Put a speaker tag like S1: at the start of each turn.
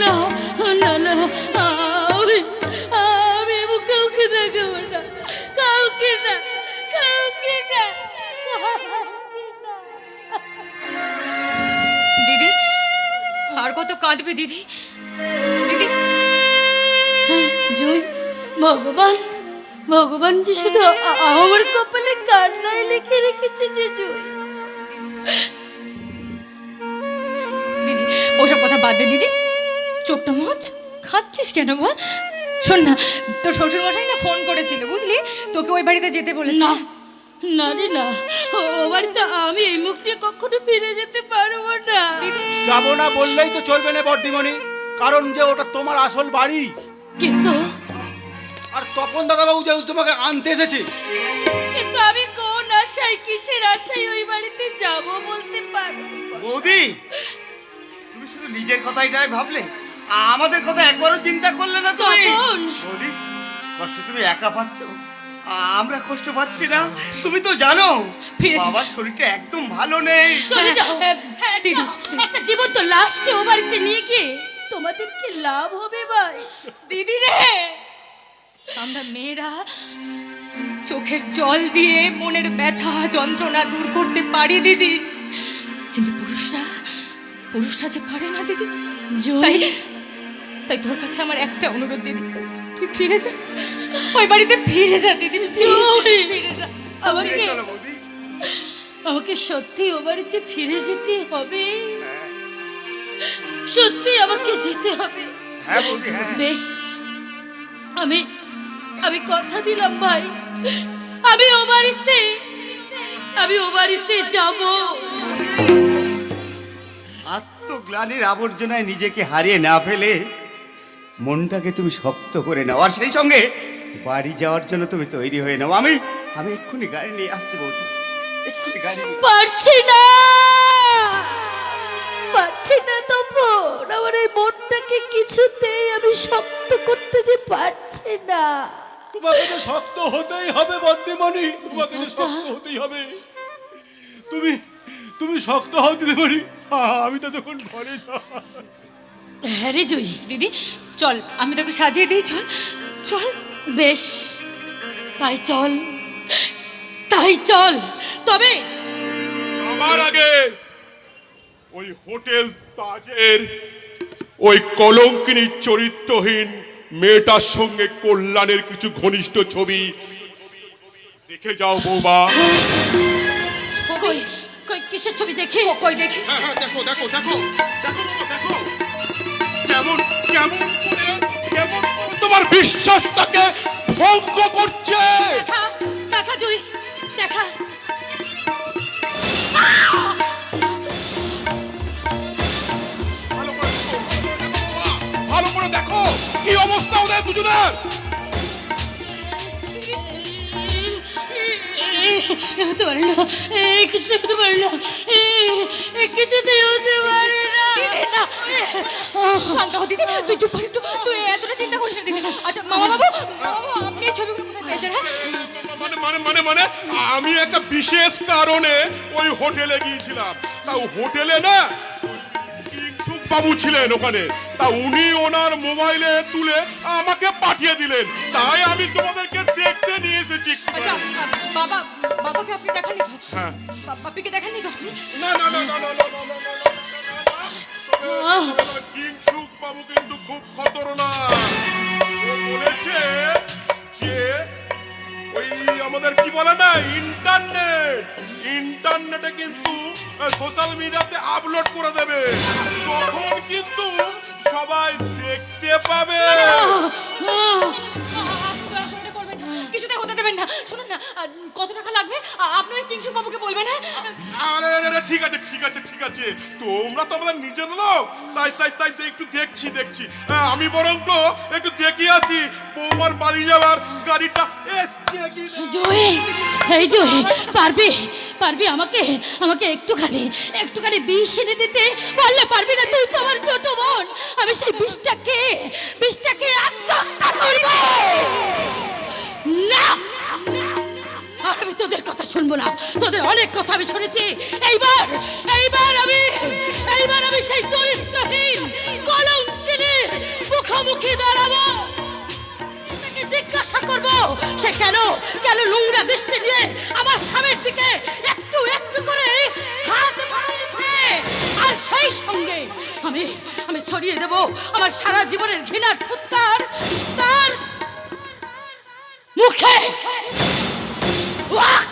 S1: না না না আমি আমি কাউকে দেখাবো না কাউকে না কাউকে না
S2: দিদি আর কত কাঁদবে দিদি? দিদি?
S1: জয় ভগবান ভগবান যে শুধু আমার কপালে কান্নায় লিখে রেখেছে যে জয়।
S2: দিদি ওসব কথা বাদ দে দিদি। চোখটা মোচ খাচ্ছিস কেন বল শোন না তোর শ্বশুর মশাই না ফোন করেছিল বুঝলি? তোকে ওই বাড়িতে যেতে বলেছে।
S1: না না রে না। ও বাড়িতে আমি এই মুখ নিয়ে কখনো ফিরে যেতে পারব না।
S3: যাব না বললেই তো চলবে না বর্দিমণি। কারণ যে ওটা তোমার আসল বাড়ি।
S1: কিন্তু
S3: আর তপন দাদাবাবু যেহেতু তোমাকে আনতে এসেছে।
S1: কিন্তু আমি কোন আশায় কিসের আশায় ওই বাড়িতে যাব বলতে পারব
S4: বৌদি তুমি শুধু নিজের কথাইটাই ভাবলে? আমাদের কথা একবারও চিন্তা করলে না তুমি! বৌদি কষ্ট তুমি একা পাচ্ছ। আমরা কষ্ট পাচ্ছি না। তুমি তো জানো। বাবার শরীরটা একদম ভালো নেই।
S1: চলে যাও।
S2: হ্যাঁ,
S1: হ্যাঁ,
S2: দিদি,
S1: একটা- একটা জীবন্ত লাশকে ও বাড়িতে নিয়ে গিয়ে তোমাদের কি লাভ হবে ভাই?
S2: দিদি রে! আমরা মেয়েরা চোখের জল দিয়ে মনের ব্যথা যন্ত্রণা দূর করতে পারি দিদি। কিন্তু পুরুষরা পুরুষরা যে পারে না দিদি। তাই তাই তোর কাছে আমার একটা অনুরোধ দিদি। তুই ফিরে যা। ওই বাড়িতে ফিরে যা দিদি! ফিরে যা।
S1: আমাকে আমাকে সত্যি ও বাড়িতে ফিরে যেতে হবে। সত্যি আমাকে যেতে হবে।
S4: হ্যাঁ হ্যাঁ।
S1: বেশ। আমি আমি কথা দিলাম ভাই। আমি ও বাড়িতে আমি ও বাড়িতে যাব।
S4: আত্মগ্লানির আবর্জনায় নিজেকে হারিয়ে না ফেলে মনটাকে তুমি শক্ত করে নাও। আর সেই সঙ্গে বাড়ি যাওয়ার জন্য তুমি তৈরি হয়ে নাও। আমি আমি এক্ষুনি গাড়ি নিয়ে আসছি বৌদি। এক্ষুনি গাড়ি
S1: পারছি না! পারছি না তপন। আমার এই মনটাকে কিছুতেই আমি শক্ত করতে যে পারছি না।
S3: তোমাকে তো শক্ত হতেই হবে বর্দিমণি তোমাকে তো শক্ত হতেই হবে। তুমি তুমি শক্ত হও দিদিমণি। আমি তো তখন ঘরে।
S1: হ্যাঁ রে জয়ী।
S2: দিদি চল আমি তোকে সাজিয়ে দিই চল চল।
S1: বেশ তাই চল তাই চল। তবে
S5: আমার আগে ওই হোটেল তাজের ওই কলঙ্কিনী চরিত্রহীন মেয়েটার সঙ্গে কল্যাণের কিছু ঘনিষ্ঠ ছবি দেখে যাও বৌমা।
S1: কই কিসের ছবি দেখি?
S2: কই দেখি।
S5: হ্যাঁ হ্যাঁ দেখো দেখো দেখো দেখো দেখো। কেমন কেমন কেমন তোমার বিশ্বাসটাকে ভঙ্গ করছে
S1: দেখা দেখা জুই দেখা
S5: ভালো করে দেখো, কি অবস্থা ওদের দুজনের
S1: এ হতে পারে না কিছুতে হতে পারে না কিছুতেই হতে পারে না
S5: মানে, মানে, মানে, আমি একটা বিশেষ কারণে ওই হোটেলে গিয়েছিলাম। তা হোটেলে না বাবু ছিলেন ওখানে। তা উনি ওনার মোবাইলে তুলে আমাকে পাঠিয়ে দিলেন। তাই আমি তোমাদেরকে দেখতে নিয়ে এসেছি
S2: বাবা বাবাকে আপনি দেখাননি তো?
S5: হ্যাঁ।
S2: বাপিকে দেখাননি তো
S5: না না না না না খুব খতরনাক। ও বলেছে যে ওই আমাদের কি বলে না, ইন্টারনেট। ইন্টারনেটে কিন্তু সোশ্যাল মিডিয়াতে আপলোড করে দেবে। তখন কিন্তু সবাই দেখতে পাবে।
S2: কিছুতে হতে দেবেন না। শুনুন না কত টাকা লাগবে? আপনার কিংসু বাবুকে বলবেন হ্যাঁ?
S5: আরে আরে, আরে, ঠিক আছে ঠিক আছে ঠিক আছে। তোমরা তো আমাদের নিজের লোক। তাই তাই তাই একটু দেখছি দেখছি। আমি বরং তো একটু দেখি আসি। বৌমার বাড়ি যাওয়ার গাড়িটা এসছে কি।
S1: জয়ী এই জয়ী পারবি পারবি আমাকে আমাকে একটুখানি একটুখানি বিষ এনে দিতে? পারলে তোদের অনেক কথা আমি শুনেছি। এইবার এইবার আমি এইবার আমি সেই চরিত্রহীন, কলঙ্কিনী, মুখোমুখি দাঁড়াবো। জিজ্ঞাসা করব, সে কেন কেন নোংরা দৃষ্টি নিয়ে আমার স্বামীর দিকে একটু একটু করে হাত বাড়িয়েছে? আর সেই সঙ্গে আমি আমি ছড়িয়ে দেব আমার সারা জীবনের ঘৃণার থুত্তার তার মুখে। ওয়াক